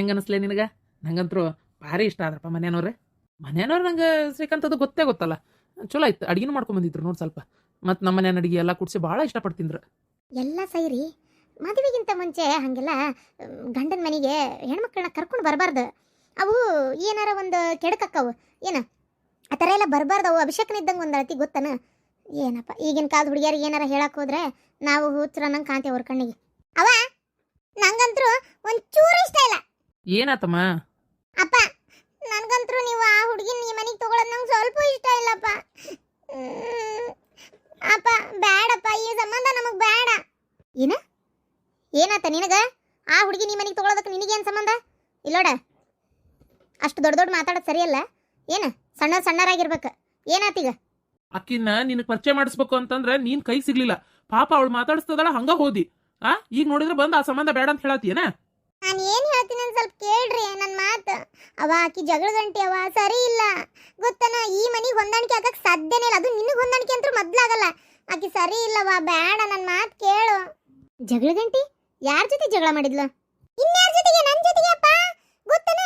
ಹೆಂಗೆ ಅನಿಸ್ಲೆ ನಿನಗೆ? ನಂಗಂತರೂ ಭಾರಿ ಇಷ್ಟ ಆದ್ರಪ್ಪ ಮನೆಯವ್ರೆ. ಮನೆಯವ್ರು ನಂಗೆ ಶ್ರೀಕಾಂತದ್ದು ಗೊತ್ತೇ ಗೊತ್ತಲ್ಲ. ಚಲೋ ಆಯ್ತು, ಅಡಿಗೆನೂ ಮಾಡ್ಕೊಂಡ್ ಬಂದಿದ್ರು ನೋಡಿ ಸ್ವಲ್ಪ. ಮತ್ತು ನಮ್ಮ ಮನೆಯ ಅಡಿಗೆ ಎಲ್ಲ ಕುಡಿಸಿ ಭಾಳ ಇಷ್ಟಪಡ್ತಿದ್ರು. ಎಲ್ಲ ಸೈರಿ, ಮದುವೆಗಿಂತ ಮುಂಚೆ ಹಾಗೆಲ್ಲ ಗಂಡನ ಮನೆಗೆ ಹೆಣ್ಮಕ್ಳನ್ನ ಕರ್ಕೊಂಡು ಬರಬಾರ್ದು. ಅವು ಏನಾರ ಒಂದು ಕೆಡಕಕ್ಕವು, ಏನ? ಆ ಥರ ಎಲ್ಲ ಬರಬಾರ್ದು, ಅವು ಅಭಿಷೇಕನ ಇದ್ದಂಗೆ ಒಂದು ಅಳತಿ ಗೊತ್ತನ? ಏನಪ್ಪ, ಈಗಿನ ಕಾಲದ ಹುಡುಗಿಯರಿಗೆ ಏನಾರ ಹೇಳಕ್ಕೆ ಹೋದ್ರೆ ನಾವು ಹುಚ್ಚರ ನಂಗೆ ಕಾಂತೇವೆ ಅವ್ರ ಕಣ್ಣಿಗೆ. ಅವ ನಂಗಂತರೂ ಒಂದು ಚೂರು ಇಷ್ಟ ಇಲ್ಲ. ಏನಾತಮ್ಮ? ಅಪ್ಪ ನನ್ಗಂತರೂ ನೀವು ಆ ಹುಡುಗಿನ ಈ ಮನೆಗೆ ತಗೊಳ್ಳೋದು ನಂಗೆ ಸ್ವಲ್ಪ ಇಷ್ಟ ಇಲ್ಲಪ್ಪ. ಹ್ಮ್. ಅಪ್ಪ ಬೇಡಪ್ಪ ಈ ಸಂಬಂಧ ನಮಗೆ ಬೇಡ ಏನ? ಏನಾತ ನಿನಗ? ಆ ಹುಡುಗಿ ನಿಮ್ಮ ಮನೆಗೆ ತಗೊಳ್ಳೋದಕ್ಕೆ ನಿನಗೇನು ಸಂಬಂಧ? ಇಲ್ಲೋಡ. ಅಷ್ಟು ದೊಡ್ಡ ದೊಡ್ಡ ಮಾತಾಡೋದು ಸರಿಯಲ್ಲ. ಏನು? ಸಣ್ಣ ಸಣ್ಣರಾಗಿರ್ಬೇಕು. ಏನಾತೀಗ? ಅಕ್ಕಿನ ನಿನಗೆ ಪರಿಚಯ ಮಾಡಿಸ್ಬೇಕು ಅಂತಂದ್ರೆ ನೀನ್ ಕೈ ಸಿಗ್ಲಿಲ್ಲ. ಪಾಪ ಅವಳು ಮಾತಾಡಿಸ್ತದಲ್ಲ ಹಂಗ ಹೋದಿ. ಆ ಈಗ ನೋಡಿದ್ರೆ ಬಂದು ಆ ಸಂಬಂಧ ಬೇಡ ಅಂತ ಹೇಳತ್ತೀನ ನಾನು ಏನು ಹೇಳ್ತೀನಿ ಅಂತ ಸ್ವಲ್ಪ ಕೇಳ್ರಿ ನನ್ನ ಮಾತು. ಅವ ಆಕಿ ಜಗಳ ಗಂಟಿ ಅವ, ಸರಿ ಇಲ್ಲ. ಗೊತ್ತನ, ಈ ಮನೆಗೆ ಹೊಂದಾಣಿಕೆ ಆಗಕ್ಕೆ ಸಾಧ್ಯನೇ ಇಲ್ಲ. ಅದು ನಿನಗೆ ಹೊಂದಾಣಿಕೆ ಅಂತೂ ಮೊದ್ಲಾಗಲ್ಲ. ಆಕಿ ಸರಿ ಇಲ್ಲವ ಬೇಡ ನನ್ನ ಮಾತು ಕೇಳು. ಜಗಳ ಗಂಟಿ? ಯಾರ ಜೊತೆ ಜಗಳ ಮಾಡಿದ್ಲು? ಇನ್ಯಾರ ಜೊತೆಗೆ? ನನ್ನ ಜೊತೆಗೆ ಅಪ್ಪ ಗೊತ್ತನ?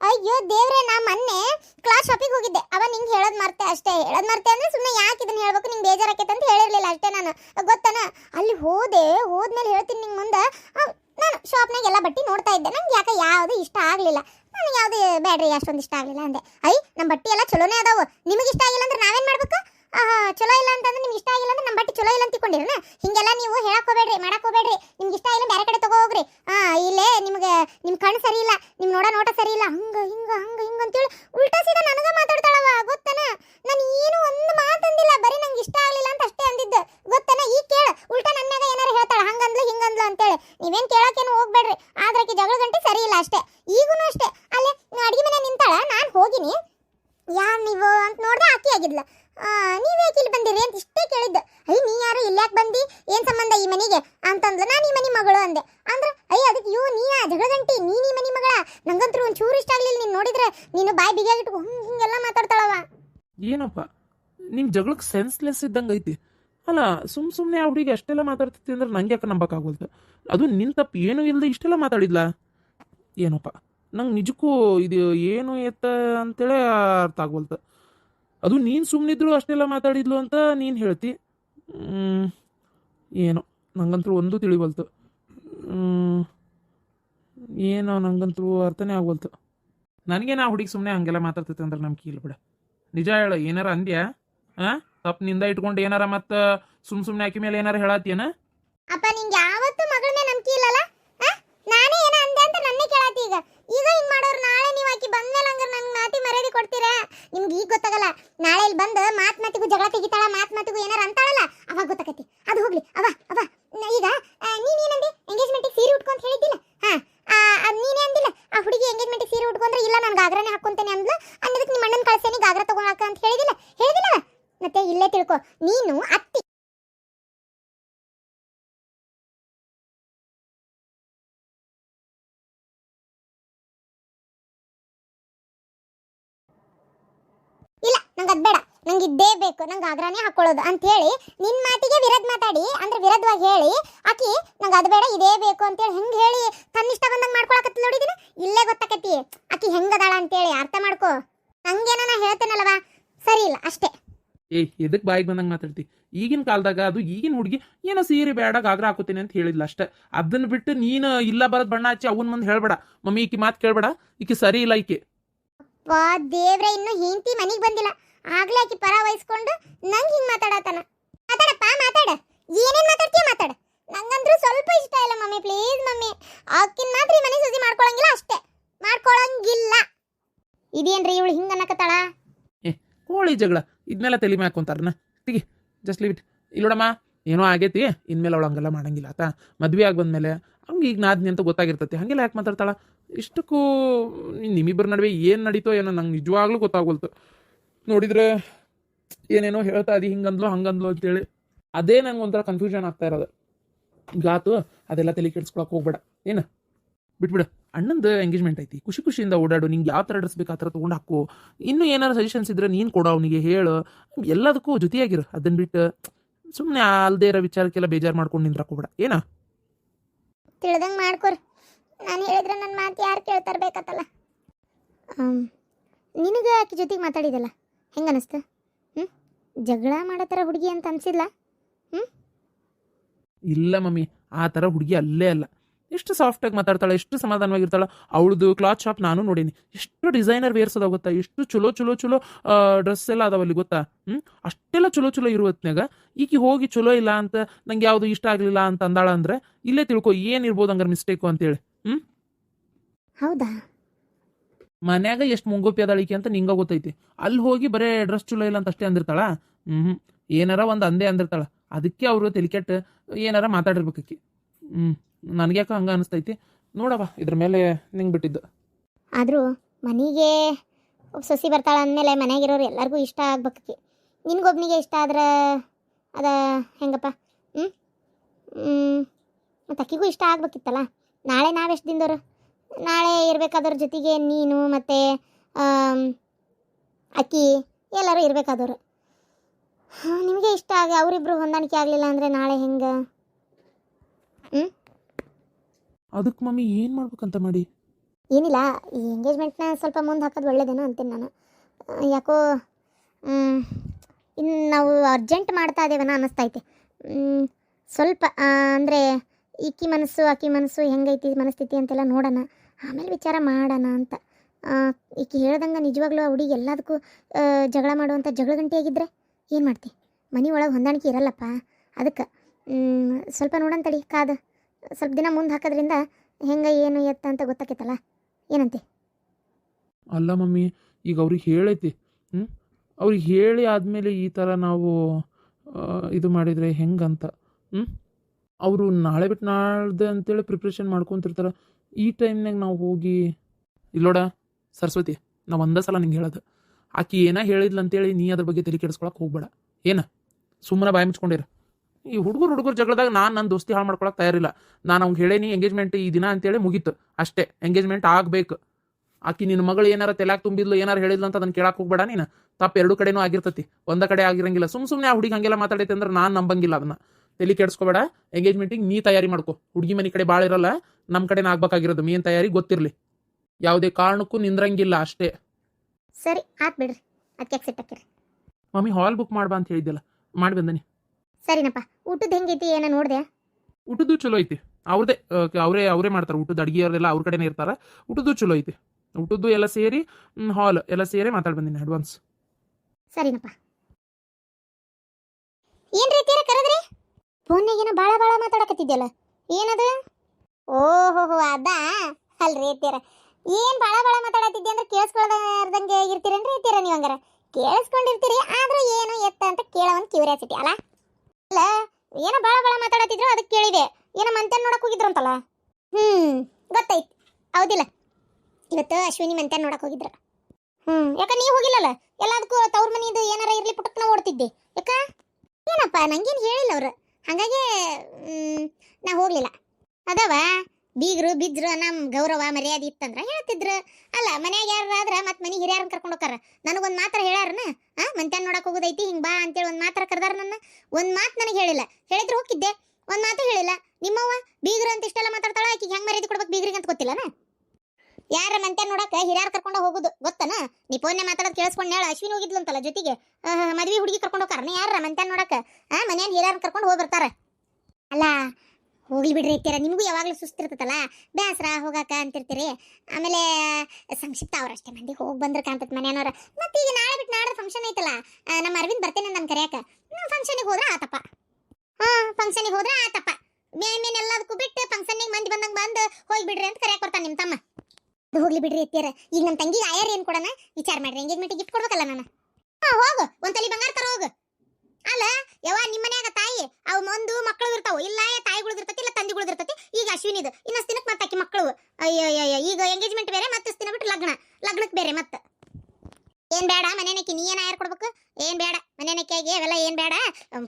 ಅಯ್ಯೋ ದೇವ್ರೆ, ನಾ ಮೊನ್ನೆ ಕ್ಲಾಸ್ ಶಾಪಿಗೆ ಹೋಗಿದ್ದೆ. ಅವ ನಿಂಗೆ ಹೇಳೋದು ಮರ್ತೆ ಅಷ್ಟೇ. ಹೇಳೋದ್ ಮರ್ತೆ ಅಂದ್ರೆ ಸುಮ್ಮನೆ ಯಾಕೆ ಇದನ್ನ ಹೇಳ್ಬೇಕು? ನಿಂಗೆ ಬೇಜಾರಾಕೈತೆ ಅಂತ ಹೇಳಿರ್ಲಿಲ್ಲ ಅಷ್ಟೇ ನಾನು. ಗೊತ್ತನ? ಅಲ್ಲಿ ಹೋದೆ, ಹೋದ್ಮೇಲೆ ಹೇಳ್ತೀನಿ ನಿಂಗೆ ಮುಂದೆ. ನಾನು ಶಾಪ್ನಾಗ ಎಲ್ಲ ಬಟ್ಟೆ ನೋಡ್ತಾ ಇದ್ದೆ. ನಂಗೆ ಯಾಕೆ ಯಾವುದು ಇಷ್ಟ ಆಗಲಿಲ್ಲ. ನನಗೆ ಯಾವುದು ಬೇಡ್ರಿ, ಅಷ್ಟೊಂದು ಇಷ್ಟ ಆಗಲಿಲ್ಲ ಅಂದೆ. ಐ ನಮ್ಮ ಬಟ್ಟೆ ಎಲ್ಲ ಚಲೋನೇ ಅದಾವು. ನಿಮಗೆ ಇಷ್ಟ ಆಗಿಲ್ಲ ಅಂದ್ರೆ ನಾವೇನು ಮಾಡ್ಬೇಕು? ಚಲೋ ಇಲ್ಲ ಅಂತಂದ್ರೆ ನಿಮ್ಗೆ ಇಷ್ಟ ಆಗಿಲ್ಲ ಅಂದ್ರೆ ನಮ್ಮ ಬಟ್ಟೆ ಚಲೋ ಇಲ್ಲ ಅಂತ ತಿಳ್ಕೊಂಡಿರನ? ಹಿಂಗೆಲ್ಲ ನೀವು ಹೇಳಕ್ ಹೋಗ್ಬೇಡ್ರಿ, ಮಾಡಕ್ ಹೋಗ್ಬೇಡ್ರಿ. ನಿಮ್ಗೆ ಇಷ್ಟ ಇಲ್ಲ ಬೇರೆ ಕಡೆ ತಗೋ ಹೋಗ್ರಿ. ಇಲ್ಲೇ ನಿಮಗೆ ನಿಮ್ಮ ಕಣ್ಣು ಸರಿ ಇಲ್ಲ ನಿಮ್ಮ ನೋಡ ನೋಟ ಸರಿ ಇಲ್ಲ. ಹಂಗೆ, ಹಿಂಗೆ ಹಂಗೆ, ಹಿಂಗೆ ಅಂತೇಳಿ ಉಲ್ಟಾ ಸೀದಾ ನನಗೆ ಮಾತಾಡ್ತಾಳವ ಗೊತ್ತನ? ನಾನು ಏನು ಒಂದು ಮಾತಂದಿಲ್ಲ, ಬರೀ ನಂಗೆ ಇಷ್ಟ ಆಗಲಿಲ್ಲ ಅಂತ ಅಷ್ಟೇ ಅಂದಿದ್ದು ಗೊತ್ತನ ಈಗ ಕೇಳ ಉಲ್ಟಾ ನನ್ನಾಗ ಏನಾರ ಹೇಳ್ತಾಳ ಹಂಗಂದ್ಲು ಹಿಂಗಂದ್ಲು ಅಂತೇಳಿ ನೀವೇನ್ ಕೇಳಕ್ಕೇನು ಹೋಗ್ಬೇಡ್ರಿ ಆದ್ರೆ ಆಕಿ ಜಗಳ ಗಂಟೆ ಸರಿ ಇಲ್ಲ ಅಷ್ಟೇ ಈಗೂನು ಅಷ್ಟೇ ಅಲ್ಲೇ ಅಡಿಗೆ ಮನೆ ನಿಂತಾಳ ನಾನು ಹೋಗಿನಿ ಯಾರು ನೀವು ಅಂತ ನೋಡ್ದೆ ಆಕಿ ಆಗಿದ್ಲ ನೀವ್ ಯಾಕೆ ಇಲ್ಲಿ ಬಂದಿರಿ ಅಂತ ಇಷ್ಟೇ ಕೇಳಿದ್ದೆ ಐ ನೀ ಯಾರು ಇಲ್ಯಾಕೆ ಬಂದಿ ಏನ್ ಸಂಬಂಧ ಈ ಮನೆಗೆ ಅಂತಂದ್ಲು ನಾನು ಈ ಮನೆ ಮಗಳು ಅಂದೆ ಅಂದ್ರೆ ಅಯ್ಯ ಅದಕ್ಕೆ ಯೋ ನೀನಾ ಜಗಳ ಗಂಟಿ ನೀನ್ ಈ ಮನೆ ಮಗಳ ನಂಗಂತೂ ಒಂದ್ ಚೂರು ಇಷ್ಟ ಆಗ್ಲಿಲ್ಲ ನೀನ್ ನೋಡಿದ್ರೆ ನೀನು ಬಾಯಿ ಬಿಗಿಯಾಗಿಟ್ಟು ಹಿಂಗ್ ಹಿಂಗೆಲ್ಲ ಮಾತಾಡ್ತಾಳವ. ಏನಪ್ಪ? ನಿನ್ ಜಗಳಕ್ಕೆ ಸೆನ್ಸ್ಲೆಸ್ ಇದ್ದಂಗೆ ಐತಿ. ಅಲ್ಲ, ಸುಮ್ ಸುಮ್ಮನೆ ಆ ಹುಡುಗಿ ಅಷ್ಟೆಲ್ಲ ಮಾತಾಡ್ತಿತ್ತು ಅಂದ್ರೆ ನಂಗೆ ಯಾಕೆ ನಂಬಕ್ಕಾಗಲ್ತು? ಅದು ನಿನ್ ತಪ್ಪು, ಏನೂ ಇಲ್ಲದೆ ಇಷ್ಟೆಲ್ಲ ಮಾತಾಡಿದ್ಲ? ಏನಪ್ಪ? ನಂಗೆ ನಿಜಕ್ಕೂ ಇದು ಏನು ಎತ್ತ ಅಂತೇಳಿ ಅರ್ಥ ಆಗೋಲ್ತು. ಅದು ನೀನು ಸುಮ್ಮನಿದ್ರು ಅಷ್ಟೆಲ್ಲ ಮಾತಾಡಿದ್ಲು ಅಂತ ನೀನು ಹೇಳ್ತಿ. ಏನೋ, ನಂಗಂತೂ ಒಂದು ತಿಳಿವಲ್ತು. ಏನೋ ನಂಗಂತೂ ಅರ್ಥನೇ ಆಗೋಲ್ತು. ನನಗೇನು ನಾ ಹುಡುಗಿ ಸುಮ್ಮನೆ ಹಂಗೆಲ್ಲ ಮಾತಾಡ್ತೈತೆ ಅಂದ್ರೆ ನಮ್ಗೆ ಇಲ್ಲ ಬಿಡ. ನಿಜ ಹೇಳು, ಏನಾರ ಅಂದ್ಯಾ? ಹಾಂ ತಪ್ಪು ನಿಂದ ಇಟ್ಕೊಂಡು ಏನಾರ ಮತ್ತೆ ಸುಮ್ ಸುಮ್ಮನೆ ಆಕಿ ಮೇಲೆ ಏನಾರ ಹೇಳತ್ತೀನ ಅಪ್ಪ, ನಿಂಗೆ ಯಾವತ್ತು ಮಗಳ ಮೇಲೆ ನಂಬಿಕೆ ಇಲ್ಲಲ್ಲ? ನಾನೇ ಏನ ಅಂದೆ ಅಂತ ನನ್ನೇ ಕೇಳತ್ತಿ ಈಗ. ಈಗ ಹಿಂಗ್ ಮಾಡೋರು, ನಾಳೆ ನೀವು ಆಕಿ ಬಂದ್ಮೇಲೆ ಹಂಗಾರೆ ನಂಗೆ ಮಾತಿ ಮರ್ಯಾದೆ ಕೊಡ್ತೀರಾ? ನಿಮ್ಗೆ ಈಗ ಗೊತ್ತಾಗಲ್ಲ. ನಾಳೆ ಇಲ್ಲಿ ಬಂದು ಮಾತ್ ಮಾತಿಗೂ ಜಗಳ ತೆಗಿತಾಳ, ಮಾತ್ ಮಾತಿಗೂ ಏನಾರ ಅಂತಾಳಲ್ಲ, ಅವಾಗ ಗೊತ್ತಾಗತ್ತಿ ಅದು ಹೋಗ್ಲಿ, ಅವ ಅವ ನ- ಈಗ ಆ, ನೀನ್ ಏನಂದಿ ಎಂಗೇಜ್ಮೆಂಟಿಗೆ ಸೀರೆ ಉಟ್ಕೊಂತ ಹೇಳಿದ್ದಿಲ್ಲ ಹಾ ಆ, ಅದ್ ನೀನೇ ಅಂದಿಲ್ಲ ಆ ಹುಡುಗಿ ಎಂಗೇಜ್ಮೆಂಟಿಗೆ ಸೀರೆ ಉಟ್ಕೊಂಡ್ರೆ ಇಲ್ಲ ನಾನು ಗಾಗ್ರನೇ ಹಾಕೊಂತೇನೆ ಅಂದ್ಲು ಅನ್ನೋದಕ್ಕೆ ನಿಮ್ಮ ಅಣ್ಣನ ಕಳ್ಸೇನಿ ಗಾಗ್ರ ತಗೊಳಕ ಅಂತ ಹೇಳಿದಿಲ್ಲ ಹೇಳಿದಿಲ್ಲ ಮತ್ತೆ ಇಲ್ಲೇ ತಿಳ್ಕೊ ನೀನು ಅತ್ತಿ ಇಲ್ಲ ನಂಗೆ ಬೇಡ ನಂಗೆ ಇದ್ದೇ ಬೇಕು ನಂಗೆ ಆಗ್ರಾನೇ ಹಾಕೊಳ್ಳೋದು ಅಂತ ಹೇಳಿ ನಿನ್ನ ಮಾತಿಗೆ ವಿರೋಧ ಮಾತಾಡಿ ಅಂದ್ರೆ ವಿರೋಧವಾಗಿ ಹೇಳಿ ಆಕಿ ನಂಗೆ ಅದು ಬೇಡ ಇದೇ ಬೇಕು ಅಂತೇಳಿ ಹೆಂಗೆ ಹೇಳಿ ತನ್ನಿಷ್ಟ ಬಂದಂಗೆ ಮಾಡ್ಕೊಳಕತ್ತಿಲ್ಲ ನೋಡಿದಿನ ಇಲ್ಲೇ ಗೊತ್ತಾಕತ್ತಿ. ಆಕಿ ಹೆಂಗದಾಳ ಅಂತೇಳಿ ಅರ್ಥ ಮಾಡ್ಕೋ. ನಂಗೇನ ನಾ ಹೇಳ್ತೇನಲ್ವಾ ಸರಿ ಇಲ್ಲ ಅಷ್ಟೇ. ಏ ಎದಕ್ ಬಾಯಿಗೆ ಬಂದಂಗೆ ಮಾತಾಡ್ತಿ? ಈಗಿನ ಕಾಲದಾಗ ಅದು ಈಗಿನ ಹುಡುಗಿ ಏನೋ ಸೀರೆ ಬೇಡ ಗಾಗ್ರ ಹಾಕೋತೀನಿ ಅಂತ ಹೇಳಿದ್ಲ ಅಷ್ಟೇ. ಅದನ್ನ ಬಿಟ್ಟು ನೀನು ಇಲ್ಲ ಬರೋದ್ ಬಣ್ಣ ಹಚ್ಚಿ ಅವನ ಮುಂದೆ ಹೇಳ್ಬೇಡ. ಮಮ್ಮಿ ಈಕಿ ಮಾತು ಕೇಳ್ಬೇಡ. ಈಕಿ ಸರಿ ಇಲ್ಲ ಈಕಿ. ದೇವ್ರೆ ಇನ್ನು ಹೆಂಡತಿ ಮನೆಗೆ ಬಂದಿಲ್ಲ. ಆಗ್ಲೇ ಆಕಿ ಪರ ವಹಿಸ್ಕೊಂಡು ನಂಗೆ ಹಿಂಗ್ ಮಾತಾಡತಾನ ಮಾತಾಡಪ್ಪ, ಮಾತಾಡ. ಏನೇನ್ ಮಾತಾಡ್ತೀಯ ಮಾತಾಡ. ನಂಗಂದ್ರೂ ಸ್ವಲ್ಪ ಇಷ್ಟ ಇಲ್ಲ ಮಮ್ಮಿ ಪ್ಲೀಸ್ ಮಮ್ಮಿ. ಆಕಿನ್ ಮಾತ್ರ ಈ ಮನೆ ಸುದ್ದಿ ಮಾಡ್ಕೊಳಂಗಿಲ್ಲ ಅಷ್ಟೇ. ಮಾಡ್ಕೊಳಂಗಿಲ್ಲ. ಇದೇನ್ರಿ ಇವಳು ಹಿಂಗೆ ಅನ್ನಕತ್ತಾಳ? ಕೋಳಿ ಜಗಳ. ಇದನ್ನೆಲ್ಲ ತಲೆ ಮ್ಯಾಕ್ ಹಾಕೊಂತಾರನ ತಿಗಿ ಜಸ್ಟ್ ಲಿವಿಟ್ ಇಲ್ಲೋಡಮ್ಮ ಏನೋ ಆಗೈತಿ. ಇನ್ಮೇಲೆ ಅವಳು ಹಂಗೆಲ್ಲ ಮಾಡಂಗಿಲ್ಲ ಆತ. ಮದ್ವೆ ಆಗಿ ಬಂದ್ಮೇಲೆ ಹಂಗೆ ಈಗ ನಾದ್ನಿ ಅಂತ ಗೊತ್ತಾಗಿರ್ತೈತಿ. ಹಂಗೆಲ್ಲ ಯಾಕೆ ಮಾತಾಡ್ತಾಳ? ಇಷ್ಟಕ್ಕೂ ನಿಮ್ಮಿಬ್ಬರ ನಡುವೆ ಏನು ನಡೀತೋ ಏನೋ ನಂಗೆ ನಿಜವಾಗ್ಲೂ ಗೊತ್ತಾಗೋಲ್ತು ನೋಡಿದ್ರೆ ಏನೇನೋ ಹೇಳ್ತಾ ಅದಿ ಹಿಂಗಂದ್ಲು, ಹಂಗಂದ್ಲು ಅಂತೇಳಿ. ಅದೇ ನಂಗೆ ಒಂಥರ ಕನ್ಫ್ಯೂಷನ್ ಆಗ್ತಾ ಇರೋದು. ಗಾತು ಅದೆಲ್ಲ ತಲೆ ಕೆಡ್ಸ್ಕೊಳಕ್ ಹೋಗ್ಬೇಡ. ಏನು? ಬಿಟ್ಬಿಡು. ಅಣ್ಣಂದು ಎಂಗೇಜ್ಮೆಂಟ್ ಐತಿ. ಖುಷಿ ಖುಷಿಯಿಂದ ಓಡಾಡು. ನಿಂಗೆ ಯಾವ ಥರ ಡ್ರೆಸ್ ಬೇಕು ಆ ಥರ ತೊಗೊಂಡು ಹಾಕು. ಇನ್ನೂ ಏನಾರು ಸಜೆಷನ್ಸ್ ಇದ್ರೆ ನೀನು ಕೊಡು ಅವನಿಗೆ, ಹೇಳು. ಎಲ್ಲದಕ್ಕೂ ಜೊತೆಯಾಗಿರು. ಅದನ್ನ ಬಿಟ್ಟು ಸುಮ್ಮನೆ ಅಲ್ದೇ ಇರೋ ವಿಚಾರಕ್ಕೆಲ್ಲ ಬೇಜಾರು ಮಾಡ್ಕೊಂಡು ನಿಂದ್ರಾಕೋಬೇಡ ಏನ? ತಿಳ್ದಂಗೆ ಮಾಡ್ಕೊರಿ. ನಾನು ಹೇಳಿದ್ರೆ ನನ್ನ ಮಾತು ಯಾರು ಕೇಳ್ತಾರೆ ಬೇಕತ್ತಲ್ಲ ನಿನಗೆ ಆಕೆ ಜೊತೆಗೆ ಮಾತಾಡಿದಲ್ಲ? ಹೆಂಗೆ ಅನಿಸ್ತು? ಹ್ಞೂ ಜಗಳ ಮಾಡೋ ಥರ ಹುಡುಗಿ ಅಂತ ಹ್ಞೂ ಇಲ್ಲ ಮಮ್ಮಿ ಆ ಥರ ಹುಡುಗಿ ಅಲ್ಲೇ ಅಲ್ಲ. ಎಷ್ಟು ಸಾಫ್ಟಾಗಿ ಮಾತಾಡ್ತಾಳೆ ಎಷ್ಟು ಸಮಾಧಾನವಾಗಿರ್ತಾಳೆ ಅವಳದು ಕ್ಲಾತ್ ಶಾಪ್ ನಾನು ನೋಡೀನಿ. ಎಷ್ಟು ಡಿಸೈನರ್ ವೇರ್ಸ್ ಅದಾವ ಗೊತ್ತಾ? ಎಷ್ಟು ಚಲೋ ಚಲೋ ಚಲೋ ಡ್ರೆಸ್ ಎಲ್ಲ ಅದಾವಲ್ಲಿ ಗೊತ್ತಾ? ಹ್ಞೂ ಅಷ್ಟೆಲ್ಲ ಚಲೋ ಚಲೋ ಇರುವತ್ನಾಗ ಈಕೆ ಹೋಗಿ ಚಲೋ ಇಲ್ಲ ಅಂತ ನಂಗೆ ಯಾವುದು ಇಷ್ಟ ಆಗಲಿಲ್ಲ ಅಂತ ಅಂದಾಳ ಅಂದ್ರೆ ಇಲ್ಲೇ ತಿಳ್ಕೊ ಏನಿರ್ಬೋದು ಹಂಗಾರೆ ಮಿಸ್ಟೇಕು ಅಂತೇಳಿ ಹ್ಞೂ ಹೌದಾ? ಮನ್ಯಾಗ ಎಷ್ಟು ಮುಂಗೋಪಿ ಅದಾಳಿಕೆ ಅಂತ ನಿಂಗ ಗೊತ್ತೈತಿ. ಅಲ್ಲಿ ಹೋಗಿ ಬರೇ ಡ್ರೆಸ್ ಚಲೋ ಇಲ್ಲ ಅಂತ ಅಷ್ಟೇ ಅಂದಿರ್ತಾಳ. ಹ್ಞೂ ಏನಾರ ಒಂದು ಅಂದೇ ಅಂದಿರ್ತಾಳ. ಅದಕ್ಕೆ ಅವರು ತೆಲಿಕೆಟ್ ಏನಾರ ಮಾತಾಡಿರ್ಬೇಕಿ ಹ್ಞೂ ನನಗ್ಯಾಕ ಹಂಗ ಅನಿಸ್ತೈತಿ. ನೋಡವ ಇದ್ರ ಮೇಲೆ ನಿಂಗೆ ಬಿಟ್ಟಿದ್ದು. ಆದರೂ ಮನೆಗೆ ಸೊಸಿ ಬರ್ತಾಳ ಅಂದಮೇಲೆ ಮನೆಯಾಗಿರೋರು ಎಲ್ಲರಿಗೂ ಇಷ್ಟ ಆಗ್ಬೇಕಿ ನಿನ್ಗೊಬ್ನಿಗೆ ಇಷ್ಟ ಆದ್ರೆ ಅದ ಹೆಂಗಪ್ಪ? ಹ್ಞೂ ಮತ್ತು ಅಕ್ಕಿಗೂ ಇಷ್ಟ ಆಗ್ಬೇಕಿತ್ತಲ್ಲ? ನಾಳೆ ನಾವೆಷ್ಟು ದಿನದವ್ರು ನಾಳೆ ಇರಬೇಕಾದ್ರ ಜೊತೆಗೆ ನೀನು ಮತ್ತು ಅಕ್ಕಿ ಎಲ್ಲರೂ ಇರಬೇಕಾದವ್ರು. ನಿಮಗೆ ಇಷ್ಟ ಆಗಿ ಅವರಿಬ್ರು ಹೊಂದಾಣಿಕೆ ಆಗಲಿಲ್ಲ ಅಂದರೆ ನಾಳೆ ಹೆಂಗೆ? ಅದಕ್ಕೆ ಮಮ್ಮಿ ಏನು ಮಾಡ್ಬೇಕಂತ ಮಾಡಿ? ಏನಿಲ್ಲ ಈ ಎಂಗೇಜ್ಮೆಂಟ್ನ ಸ್ವಲ್ಪ ಮುಂದೆ ಹಾಕೋದು ಒಳ್ಳೇದೇನೋ ಅಂತೀನಿ ನಾನು. ಯಾಕೋ ಇನ್ನು ನಾವು ಅರ್ಜೆಂಟ್ ಮಾಡ್ತಾ ಇದ್ದೇವನ ಅನ್ನಿಸ್ತೈತೆ. ಸ್ವಲ್ಪ ಅಂದರೆ ಈಕಿ ಮನಸ್ಸು ಅಕ್ಕಿ ಮನಸ್ಸು ಹೆಂಗೈತಿ ಮನಸ್ಥಿತಿ ಅಂತೆಲ್ಲ ನೋಡೋಣ. ಆಮೇಲೆ ವಿಚಾರ ಮಾಡೋಣ ಅಂತ. ಈಕೆ ಹೇಳ್ದಂಗೆ ನಿಜವಾಗ್ಲೂ ಆ ಹುಡುಗಿ ಎಲ್ಲದಕ್ಕೂ ಜಗಳ ಮಾಡುವಂಥ ಜಗಳ ಗಂಟೆ ಆಗಿದ್ರೆ ಏನು ಮಾಡ್ತಿ? ಮನೆ ಒಳಗೆ ಹೊಂದಾಣಿಕೆ ಇರಲ್ಲಪ್ಪ. ಅದಕ್ಕೆ ಸ್ವಲ್ಪ ನೋಡೋಣ ತಡಿ ಕಾದು. ಸ್ವಲ್ಪ ದಿನ ಮುಂದೆ ಹಾಕೋದ್ರಿಂದ ಹೆಂಗೆ, ಏನು, ಎತ್ತ ಅಂತ ಗೊತ್ತಾಕೈತಲ್ಲ. ಏನಂತೆ? ಅಲ್ಲ ಮಮ್ಮಿ, ಈಗ ಅವ್ರಿಗೆ ಹೇಳೈತಿ. ಹ್ಞೂ ಅವ್ರಿಗೆ ಹೇಳಿ ಆದಮೇಲೆ ಈ ಥರ ನಾವು ಇದು ಮಾಡಿದರೆ ಹೆಂಗಂತ. ಹ್ಞೂ ಅವರು ನಾಳೆ ಬಿಟ್ಟು ನಾಳ್ದೆ ಅಂತೇಳಿ ಪ್ರಿಪ್ರೇಷನ್ ಮಾಡ್ಕೊತಿರ್ತಾರೆ. ಈ ಟೈಮ್ನಾಗ ನಾವು ಹೋಗಿ ಇಲ್ಲೋಡ ಸರಸ್ವತಿ, ನಾವು ಒಂದೇ ಸಲ ನಿಂಗೆ ಹೇಳೋದು. ಆಕಿ ಏನ ಹೇಳಿದ್ಲು ಅಂತೇಳಿ ನೀ ಅದ್ರ ಬಗ್ಗೆ ತಲೆ ಕೆಡಿಸ್ಕೊಳಕ್ಕೆ ಹೋಗ್ಬೇಡ. ಏನ? ಸುಮ್ಮನೆ ಬಾಯಿ ಮುಚ್ಕೊಂಡಿರ. ಈ ಹುಡುಗರು ಹುಡುಗರು ಜಗಳದಾಗ ನಾನು ನನ್ನ ದೋಸ್ತಿ ಹಾಳು ಮಾಡ್ಕೊಳಕ್ಕೆ ತಯಾರಿಲ್ಲ. ನಾನು ಅವ್ಗೆ ಹೇಳೇನಿ ಎಂಗೇಜ್ಮೆಂಟ್ ಈ ದಿನ ಅಂತೇಳಿ ಮುಗೀತು. ಅಷ್ಟೇ ಎಂಗೇಜ್ಮೆಂಟ್ ಆಗಬೇಕು. ಆಕಿ ನಿನ್ನ ಮಗಳು ಏನಾರ ತೆಲಾಕ್ ತುಂಬಿದ್ಲು, ಏನಾರು ಹೇಳಿದ್ಲು ಅಂತ ಅದನ್ನ ಕೇಳಕ್ಕೆ ಹೋಗ್ಬೇಡ ನೀನು. ತಪ್ಪು ಎರಡು ಕಡೆನೂ ಆಗಿರ್ತತಿ. ಒಂದ ಕಡೆ ಆಗಿರಂಗಿಲ್ಲ. ಸುಮ್ ಸುಮ್ಮನೆ ಆ ಹುಡುಗಿ ಹಂಗೆಲ್ಲ ಮಾತಾಡೈತೆ ಅಂದ್ರೆ ನಾನು ನಂಬಂಗಿಲ್ಲ ಅದನ್ನ ತಲೆ ಕೆಡ್ಸ್ಕೊಬೇಡ. ಎಂಗೇಜ್ಮೆಂಟಿಗೆ ನೀ ತಯಾರಿ ಮಾಡ್ಕೊ. ಹುಡುಗಿ ಮನೆ ಕಡೆ ಭಾಳ ಇರಲ್ಲ. ನಮ್ಮ ಕಡೆನೇ ಆಗ್ಬೇಕಾಗಿರೋದು ಮೀನ್ ತಯಾರಿ ಗೊತ್ತಿರಲಿ. ಯಾವುದೇ ಕಾರಣಕ್ಕೂ ನಿಂದ್ರಂಗಿಲ್ಲ ಅಷ್ಟೇ. ಸರಿ ಆತ್ ಬಿಡ್ರಿ. ಅದಕ್ಕೆ ಸೆಟ್ ಹಾಕಿರಿ. ಮಮ್ಮಿ ಹಾಲ್ ಬುಕ್ ಮಾಡ್ಬಾ ಅಂತ ಹೇಳಿದ್ದಲ್ಲ ಮಾಡಿ ಬಂದನಿ. ಸರಿನಪ್ಪ ಊಟದ ಹೆಂಗೈತಿ ಏನೋ ನೋಡಿದೆ? ಊಟದ್ದು ಚಲೋ ಐತಿ. ಅವ್ರದೇ ಅವರೇ ಅವರೇ ಮಾಡ್ತಾರೆ ಊಟದ ಅಡುಗೆಯವರೆಲ್ಲ ಅವ್ರ ಕಡೆನೇ ಇರ್ತಾರೆ. ಊಟದ್ದು ಚಲೋ ಐತಿ. ಊಟದ್ದು ಎಲ್ಲ ಸೇರಿ ಹಾಲ್ ಎಲ್ಲ ಸೇರಿ ಮಾತಾಡಿ ಬಂದಿನಿ ಅಡ್ವಾನ್ಸ್ ಸರಿನಪ್ಪ. ಏನ್ ರೀತಿಯಾರ ಕರೆದ್ರಿ? ಫೋನ್ಯಾಗ ಏನೋ ಭಾಳ ಭಾಳ ಮಾತಾಡಕತ್ತಿದ್ಯಲ್ಲ. ಏನದು? ಓಹೋ ಅದ? ಅಲ್ರಿ ಇರ್ತೀರ ಏನು ಭಾಳ ಬಾಳ ಮಾತಾಡತ್ತಿದ್ದೆ ಅಂದ್ರೆ ಕೇಳಿಸ್ಕೊಳ್ದಂಗೆ ಇರ್ತೀರೇನ್ರಿ ಇರ್ತೀರ ನೀವು ಹಂಗಾರ? ಕೇಳಿಸ್ಕೊಂಡಿರ್ತೀರಿ, ಆದ್ರೂ ಏನು ಎತ್ತ ಅಂತ ಕೇಳೋ ಒಂದು ಕ್ಯೂರಿಯಾಸಿಟಿ ಅಲ್ಲ? ಅಲ್ಲ, ಏನೋ ಭಾಳ ಬಾಳ ಮಾತಾಡತ್ತಿದ್ರು ಅದಕ್ಕೆ ಕೇಳಿದೆ. ಏನೋ ಮಂತ್ಯಾನ್ ನೋಡಕ್ ಹೋಗಿದ್ರು ಅಂತಲ್ಲ? ಹ್ಮ್ ಗೊತ್ತೈತಿ ಹೌದಿಲ್ಲ. ಇವತ್ತು ಅಶ್ವಿನಿ ಮಂತ್ಯಾನ್ ನೋಡಕ್ ಹೋಗಿದ್ರು. ಹ್ಮ್, ಯಾಕ ನೀವು ಹೋಗಿಲ್ಲಲ್ಲ? ಎಲ್ಲದಕ್ಕೂ ತವ್ರ ಮನೆಯದು ಏನಾರ ಇರ್ಲಿ ಪುಟಕ್ನ ಓಡ್ತಿದ್ದೆ. ಯಾಕ? ಏನಪ್ಪ, ನಂಗೇನು ಹೇಳಿಲ್ಲ ಅವ್ರು. ಹಾಗಾಗಿ ನಾ ಹೋಗ್ಲಿಲ್ಲ. ಅದವ? ಬೀಗರು ಬಿದ್ರು ನಮ್ಮ ಗೌರವ, ಮರ್ಯಾದೆ ಇತ್ತಂದ್ರ ಹೇಳ್ತಿದ್ರು. ಅಲ್ಲ, ಮನ್ಯಾಗ ಯಾರಾದ್ರ ಮತ್ತೆ ಮನಿ ಹಿರಿಯರನ್ನ ಕರ್ಕೊಂಡು ಹೋಗಾರ ನನಗೊಂದು ಮಾತ್ರ ಹೇಳ್ಯಾರನ? ಆ, ಮಂತ್ಯಾನ್ ನೋಡಕ್ ಹೋಗೋದೈತಿ, ಹಿಂಗ್ ಬಾ ಅಂತೇಳಿ ಒಂದು ಮಾತ್ರ ಕರ್ದಾರ ನನ್ನ? ಒಂದು ಮಾತು ನನಗೆ ಹೇಳಿಲ್ಲ. ಹೇಳಿದ್ರು ಹೋಗಿದ್ದೆ ಒಂದು ಮಾತು ಹೇಳಿಲ್ಲ. ನಿಮ್ಮವ್ವ ಬೀಗರು ಅಂತ ಇಷ್ಟೆಲ್ಲ ಮಾತಾಡ್ತಾಳ, ಆಕಿಗೆ ಹೆಂಗ್ ಮರ್ಯಾದೆ ಕೊಡ್ಬೇಕು ಬೀಗ್ರಿಗೆ ಅಂತ ಗೊತ್ತಿಲ್ಲನ? ಯಾರ ಮಂತ್ಯಾನ್ ನೋಡಕ ಹಿರಿಯರ್ ಕರ್ಕೊಂಡು ಹೋಗುದು ಗೊತ್ತನ? ನೀ ಫೋನ್ನೇ ಮಾತಾಡೋದು ಕೇಳಿಸ್ಕೊಂಡು ಹೇಳ. ಅಶ್ವಿನಿ ಹೋಗಿದ್ಲಂತಲ್ಲ ಜೊತೆಗೆ. ಮದ್ವಿ ಹುಡುಗಿ ಕರ್ಕೊಂಡು ಹೋಗಾರ ಯಾರ ಮಂತ್ಯಾನ್ ನೋಡಕ? ಆ, ಮನ್ಯಾನ ಹಿರಿಯರ್ ಕರ್ಕೊಂಡು ಹೋಗಿ ಬರ್ತಾರ. ಅಲ್ಲ ಹೋಗ್ಲಿ ಬಿಡ್ರಿ ಇರ್ತೀರ ನಿಮಗೂ ಯಾವಾಗಲೂ ಸುಸ್ತಿರ್ತದಲ್ಲ ಬೇಸರ ಹೋಗಾಕ ಅಂತಿರ್ತೀರಿ. ಆಮೇಲೆ, ಸಂಕ್ಷಿಪ್ತ ಅವ್ರಷ್ಟೇ ಮಂದಿ ಹೋಗಿ ಬಂದ್ರೆ ಕಾಣ್ತತ್ ಮನೆಯವ್ರ ಮತ್ತೆ ಈಗ ನಾಳೆ ಬಿಟ್ಟು ನಾಳೆ ಫಂಕ್ಷನ್ ಐತಲ್ಲ? ನಮ್ಮ ಅರವಿಂದ್ ಬರ್ತೇನೆ ನನ್ನ ನಮ್ಮ ಫಂಕ್ಷನಿಗೆ ಹೋದ್ರೆ ಆತಪ್ಪ. ಹಾ ಫಂಕ್ಷನಿಗೆ ಹೋದ್ರೆ ಆತಪ್ಪ. ಮೇನ್ ಎಲ್ಲದಕ್ಕೂ ಬಿಟ್ಟು ಫಂಕ್ಷನ್ನಿಗೆ ಮಂದಿ ಬಂದಂಗೆ ಬಂದು ಹೋಗಿ ಬಿಡ್ರಿ ಅಂತ ಕರೆಯಕ್ಕೆ ಕೊಡ್ತಾನೆ ನಿಮ್ಮ ತಮ್ಮ. ಹೋಗ್ಲಿ ಬಿಡ್ರಿ ಇರ್ತೀರ ಈಗ ನಮ್ಮ ತಂಗಿಗೆ ಆಯರ್ ಏನು ಕೊಡೋಣ ವಿಚಾರ ಮಾಡ್ರಿ. ಎಂಗೇಜ್ಮೆಂಟಿಗೆ ಗಿಫ್ಟ್ ಕೊಡ್ಬೇಕಲ್ಲ ನಾನು. ಹಾ, ಹೋಗು. ಒಂದ್ ತಲೆ ಬಂಗಾರ ತರ ಹೋಗು. ಅಲ್ಲ, ಯವ್ವ ನಿಮ್ಮ ಮನ್ಯಾಗ ತಾಯಿ, ಅವು ಮಂದು ಮಕ್ಕಳು ಇರ್ತಾವ. ಇಲ್ಲ ತಾಯಿಗಳು ಇರ್ತತಿ, ಇಲ್ಲ ತಂದಿಗಳಿರ್ತತಿ ಈಗ ಅಶ್ವಿನಿದು. ಇನ್ನಷ್ಟು ದಿನಕ್ಕೆ ಮತ್ತೆ ಆಕಿ ಮಕ್ಕಳು ಅಯ್ಯೋ ಅಯ್ಯೋ ಈಗ ಎಂಗೇಜ್ಮೆಂಟ್ ಬೇರೆ, ಮತ್ತೆ ದಿನ ಬಿಟ್ಟು ಲಗ್ನ. ಲಗ್ನಕ್ಕೆ ಬೇರೆ ಮತ್ತೆ. ಏನ್ ಬೇಡ ಮನೆನಕ್ಕೆ ನೀ ಏನ್ ಯಾರು ಕೊಡ್ಬೇಕು? ಏನ್ ಬೇಡ ಮನೆನಕ್ಕೆ ಅವೆಲ್ಲ ಏನ್ ಬೇಡ.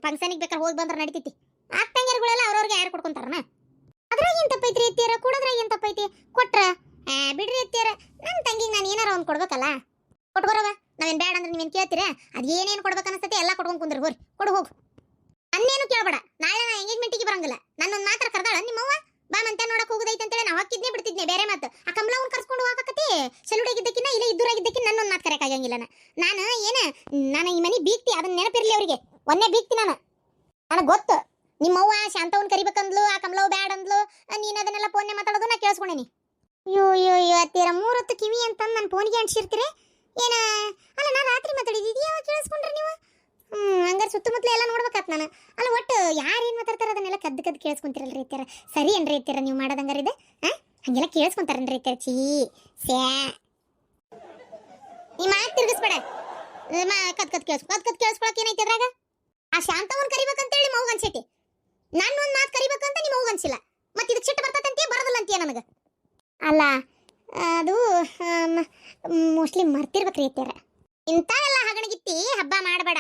ಫಂಕ್ಷನಿಗೆ ಬೇಕಾದ್ರೆ ಹೋಗಿ ಬಂದ್ರೆ ನಡಿತೈತಿ. ಅಕ್ಕಂಗಿರುಗಳೆಲ್ಲ ಅವ್ರವ್ರಿಗೆ ಯಾರು ಕೊಡ್ಕೊಂತಾರನ? ಅದ್ರಾಗ ಏನ್ ತಪ್ಪೈತ್ರಿ ಎತ್ತಿಯರ ಕೊಡೋದ್ರಾಗ ಏನ್ ತಪ್ಪೈತಿ? ಕೊಟ್ರ? ಬಿಡ್ರಿ ಎತ್ತಿಯರ ನನ್ನ ತಂಗಿಗೆ ನಾನು ಏನಾರ ಒಂದು ಕೊಡ್ಬೇಕಲ್ಲ? ಕೊಟ್ಕೊರವ ನಾವೇನ್ ಬೇಡ ಅಂದ್ರೆ ನೀವೇನ್ ಕೇಳ್ತೀರ? ಅದ್ ಏನೇನು ಕೊಡ್ಬೇಕು ಅನಸ್ತತಿ ಎಲ್ಲ ಕೊಡ್ಕೊಂಡು ಕುಂದ್ರಿ. ಹೋರಿ, ಕೊಡು, ಹೋಗು. ಅನ್ನೇನು ಕೇಳಬೇಡ. ನಾಳೆ ನಾ ಎಂಗೇಜ್ಮೆಂಟಿಗೆ ಬರಂಗಿಲ್ಲ. ನನ್ನೊಂದು ಮಾತ್ರ ಕರೆದಾಳ. ನಿಮ್ಮವ್ವ? ಬಾ ಮಂತ್ಯ ನೋಡಕ್ ಹೋಗುದೈತೆ ಅಂತೇಳಿ ನಾವು ಹಾಕಿದ್ನೇ ಬಿಡ್ತಿದ್ನೆ, ಬೇರೆ ಮಾತು. ಆ ಕಮಲವ್ನ ಕರ್ಸ್ಕೊಂಡು ಹೋಗಕತ್ತಿ? ಸಲುಡಾಗಿದ್ದಕ್ಕಿನ್ನ ಇಲ್ಲ ಇದ್ದೂರಾಗಿದ್ದಕ್ಕಿನ್ನ ನನ್ನೊಂದು ಮಾತು ನಾ. ನಾನು ಏನ, ನಾನು ಈ ಮನಿ ಬೀಗ್ತಿ ಅದನ್ನ ನೆನಪಿರಲಿ ಅವರಿಗೆ. ಒಂದೇ ಬೀಗ್ತಿ ನಾನು. ನನಗೆ ಗೊತ್ತು. ನಿಮ್ಮವ್ವ ಶಾಂತವನ್ ಕರಿಬೇಕಂದ್ಲು, ಆ ಕಮಲವ್ ಬ್ಯಾಡ್ ಅಂದ್ಲು ನೀನು ಅದನ್ನೆಲ್ಲ ಫೋನ್ನೇ ಮಾತಾಡೋದು ನಾ ಕೇಳಿಸ್ಕೊಂಡೇನಿ. ಅಯ್ಯೋ ಅಯ್ಯೋ ಅತ್ತೀರ ಮೂರೊತ್ತು ಕಿವಿ ಅಂತಂದು ನನ್ನ ಫೋನ್ಗೆ ಅಂಟಿಸಿರ್ತೀರಿ? ಏನ? ಅಲ್ಲ ನಾ ರಾತ್ರಿ ಮಾತಾಡಿದ್ದು ಯಾವಾಗ ಕೇಳಿಸ್ಕೊಂಡ್ರಿ ನೀವು? ಹ್ಮ್, ಹಂಗಾರೆ ಸುತ್ತಮುತ್ತಲ ಎಲ್ಲ ನೋಡ್ಬೇಕಾತ್ ನಾನು. ಅಲ್ಲ, ಒಟ್ಟು ಯಾರು ಏನು ಮಾತಾಡ್ತಾರ ಅದನ್ನೆಲ್ಲ ಕದ್ದು ಕದ್ದು ಕೇಳಿಸ್ಕೊಂತಿರಲ್ರಿ ಇತ್ತೀರ ಸರಿ ಏನ್ರಿ ಇತ್ತೀರ ನೀವು ಮಾಡೋದಂಗಾರ ಇದೆ? ಹಾಂ? ಹಂಗೆಲ್ಲ ಕೇಳಿಸ್ಕೊಂತಾರನ್ರಿ ಇತ್ತೀರ ಚೀ ಸ್ಯಾ ನೀ ಮಾತು ತಿರ್ಗಿಸ್ಬೇಡ. ಕತ್ ಕತ್ ಕೇಳಿಸ್ ಕತ್ ಕತ್ ಕೇಳಿಸ್ಕೊಳಕ್ ಏನೈತಿ ಅದ್ರಾಗ? ಆ ಶಾಂತವನ್ ಕರಿಬೇಕಂತೇಳಿ ಮೌಗ್ ಅನ್ಸೈತಿ. ನನ್ನ ಒಂದು ಮಾತು ಕರಿಬೇಕಂತ ನಿಮ್ಮ ಮೌಗ್ ಅನ್ಸಿಲ್ಲ. ಮತ್ತೆ ಇದಕ್ಕೆ ಸಿಟ್ಟು ಬರ್ತದಂತೆ ಬರೋದಿಲ್ಲ ಅಂತೀಯ ನನಗೆ? ಅಲ್ಲ ಅದು ಮೋಸ್ಟ್ಲಿ ಮರ್ತಿರ್ಬೇಕ್ರಿ ಅತ್ಯಾರ ಇಂಥವೆಲ್ಲ ಹಗಣಗಿತ್ತಿ ಹಬ್ಬ ಮಾಡಬೇಡ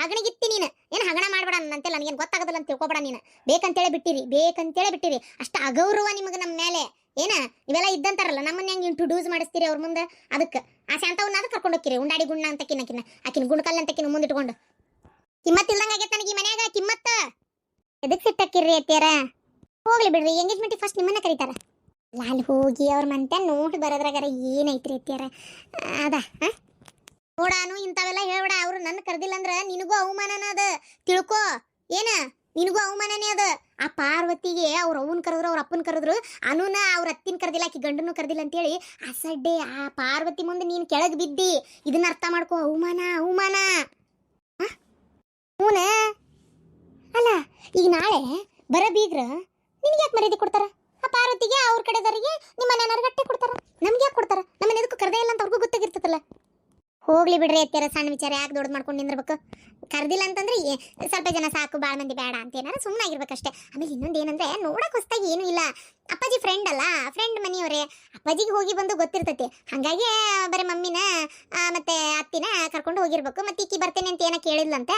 ಹಗಣಗಿತ್ತಿ ನೀನು. ಏನು ಹಗಣ ಮಾಡಬೇಡ ಅಂತೆಲ್ಲ ನನಗೇನು ಗೊತ್ತಾಗೋದಿಲ್ಲ ಅಂತ ತಿಳ್ಕೊಬೇಡ ನೀನು. ಬೇಕಂತೇಳಿ ಬಿಟ್ಟಿರಿ ಬೇಕಂತೇಳಿ ಬಿಟ್ಟಿರಿ. ಅಷ್ಟು ಅಗೌರವ ನಿಮಗೆ ನಮ್ಮ ಮೇಲೆ ಏನ? ಇವೆಲ್ಲ ಇದ್ದಂತಾರಲ್ಲ, ನಮ್ಮನ್ನ ಹೆಂಗೆ ಇಂಟ್ರೊಡ್ಯೂಸ್ ಮಾಡಿಸ್ತೀರಿ ಅವ್ರ ಮುಂದೆ? ಅದಕ್ಕೆ. ಆ ಶಾಂತವನ್ನ ಅದಕ್ಕೆ ಕರ್ಕೊಂಡು ಹೋಗ್ತೀರಿ ಉಂಡಾಡಿ ಗುಣ್ಣ ಅಂತ ಕಿನ್ನಕಿನ ಆಕಿನ ಗುಣಕಲ್ಲ ಅಂತ ಕಿನ್ನ ಮುಂದಿಟ್ಕೊಂಡು. ಕಿಮ್ಮತ್ ಇಲ್ದಂಗ ಆಗೈತೆ ನನಗೆ ಈ ಮನ್ಯಾಗ ಕಿಮ್ಮತ್ತ ಎದಕ್ಕೆ ಸಿಟ್ಟಾಕಿರ್ರಿ ಅತ್ಯಾರ ಹೋಗ್ಲಿ ಬಿಡ್ರಿ ಎಂಗೇಜ್ಮೆಂಟ್ ಫಸ್ಟ್ ನಿಮ್ಮನ್ನ ಕರೀತಾರ. ಲಾಲ್ ಹೋಗಿ ಅವ್ರ ಮಂತೆ ನೋಡಿ ಬರೋದ್ರಾಗಾರ ಏನೈತ್ರಿ ಅತ್ಯಾರ ಅದ ನೋಡಾನು ಇಂಥವೆಲ್ಲ ಹೇಳ್ಬೇಡ, ಅವ್ರು ನನ್ನ ಕರ್ದಿಲ್ಲ ಅಂದ್ರೆ ನಿನಗೂ ಅವಮಾನನ ಅದ. ತಿಳ್ಕೋ, ಏನ? ನಿನಗೂ ಅವಮಾನನೇ ಅದ. ಆ ಪಾರ್ವತಿಗೆ ಅವ್ರ ಅವನ್ ಕರೆದ್ರು, ಅವ್ರ ಅಪ್ಪನ ಕರೆದ್ರು, ಅನುನ ಅವ್ರ ಅತ್ತಿನ ಕರೆದಿಲ್ಲ, ಆಕಿ ಗಂಡನೂ ಕರೆದಿಲ್ಲ ಅಂತೇಳಿ ಅಸಡ್ಡೆ, ಆ ಪಾರ್ವತಿ ಮುಂದೆ ನೀನು ಕೆಳಗೆ ಬಿದ್ದಿ, ಇದನ್ನ ಅರ್ಥ ಮಾಡ್ಕೋ, ಅವಮಾನ ಅವಮಾನ. ಹೂನ? ಅಲ್ಲ, ಈಗ ನಾಳೆ ಬರ ಬೀಗ್ರ, ನಿನ್ಗೆ ಯಾಕೆ ಮರ್ಯಾದೆ ಕೊಡ್ತಾರ? ಆ ಪಾರ್ವತಿಗೆ, ಅವ್ರ ಕಡೆದವರಿಗೆ ನಿಮ್ಮ ಮನೆಯವ್ರಿಗೆ ಗಟ್ಟೆ ಕೊಡ್ತಾರ. ನಮ್ಗೆ ಯಾಕೆ ಕೊಡ್ತಾರ? ನಮ್ಮನ್ನ ಎದಕ್ಕೂ ಕರ್ದೇ ಇಲ್ಲ ಅಂತ ಅವ್ರಿಗೂ ಗೊತ್ತಾಗಿರ್ತದಲ್ಲ. ಹೋಗ್ಲಿ ಬಿಡ್ರಿ ಎತ್ತಿರ ಸಣ್ಣ ವಿಚಾರ, ಯಾಕೆ ದೊಡ್ಡದು ಮಾಡ್ಕೊಂಡು ನಿಂದಿರ್ಬೇಕು? ಕರ್ದಿಲ್ಲ ಅಂತಂದ್ರೆ ಸ್ವಲ್ಪ ಜನ ಸಾಕು ಭಾಳ ಮಂದಿ ಬೇಡ ಅಂತ ಏನಾರ ಸುಮ್ಮನೆ ಆಮೇಲೆ ಇನ್ನೊಂದು ಏನಂದ್ರೆ, ನೋಡಕ್ ಹೊಸ್ದಾಗಿ ಏನೂ ಇಲ್ಲ. ಅಪ್ಪಾಜಿ ಫ್ರೆಂಡ್ ಅಲ್ಲ ಫ್ರೆಂಡ್ ಮನೆಯವರೇ. ಅಪ್ಪಾಜಿಗೆ ಹೋಗಿ ಬಂದು ಗೊತ್ತಿರ್ತೈತಿ. ಹಾಗಾಗಿ ಬರೀ ಮಮ್ಮಿನ ಮತ್ತೆ ಅತ್ತಿನ ಕರ್ಕೊಂಡು ಹೋಗಿರ್ಬೇಕು. ಮತ್ತೆ ಈಕಿ ಬರ್ತೇನೆ ಅಂತ ಏನೋ ಕೇಳಿದ್ಲಂತೆ.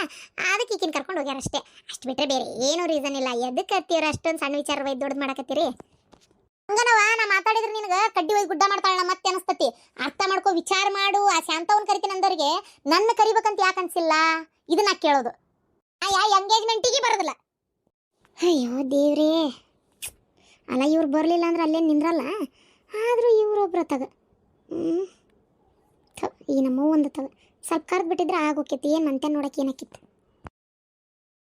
ಅದಕ್ಕೆ ಈಕಿನ ಕರ್ಕೊಂಡು ಹೋಗ್ಯಾರ ಅಷ್ಟೇ ಅಷ್ಟು ಬಿಟ್ರೆ ಬೇರೆ ಏನೂ ರೀಸನ್ ಇಲ್ಲ. ಎದಕ್ಕೆ ಅತ್ತಿಯವ್ರ ಅಷ್ಟೊಂದು ಸಣ್ಣ ವಿಚಾರ ದೊಡ್ಡದು ಮಾಡಕತ್ತೀರಿ? ಹಂಗನವ ನಾ ಮಾತಾಡಿದ್ರೆ ನಿನಗೆ ಕಡ್ಡಿ ಹೋಗಿ ಗುಡ್ಡ ಮಾಡ್ತಾಳ ಮಾಡ್ಕೋ ವಿಚಾರ ಮಾಡು. ಆ ಶಾಂತವನ್ ಕರಿತೀನಿ ಅಂದವ್ರಿಗೆ ನನ್ನ ಕರಿಬೇಕಂತ ಯಾಕೆ ಅನ್ಸಿಲ್ಲ? ಇದನ್ನ ಕೇಳೋದು. ಆಯಾ ಎಂಗೇಜ್ಮೆಂಟಿಗೆ ಬರೋದಿಲ್ಲ. ಅಯ್ಯೋ, ದೇವ್ರೇ. ಅಲ್ಲ, ಇವ್ರು ಬರಲಿಲ್ಲ ಅಂದ್ರೆ ಅಲ್ಲೇ ನಿಂದ್ರಲ್ಲ? ಆದರೂ ಇವ್ರೊಬ್ರ ತಗ. ಹ್ಞೂ ಈ ನಮ್ಮವ್ವ ಒಂದು ತಗ. ಸ್ವಲ್ಪ ಕರೆದು ಬಿಟ್ಟಿದ್ರೆ ಆಗೋಕೈತಿ. ಏನು ಮಂತೆ ನೋಡಕ್ಕೆ ಏನಕ್ಕಿತ್ತು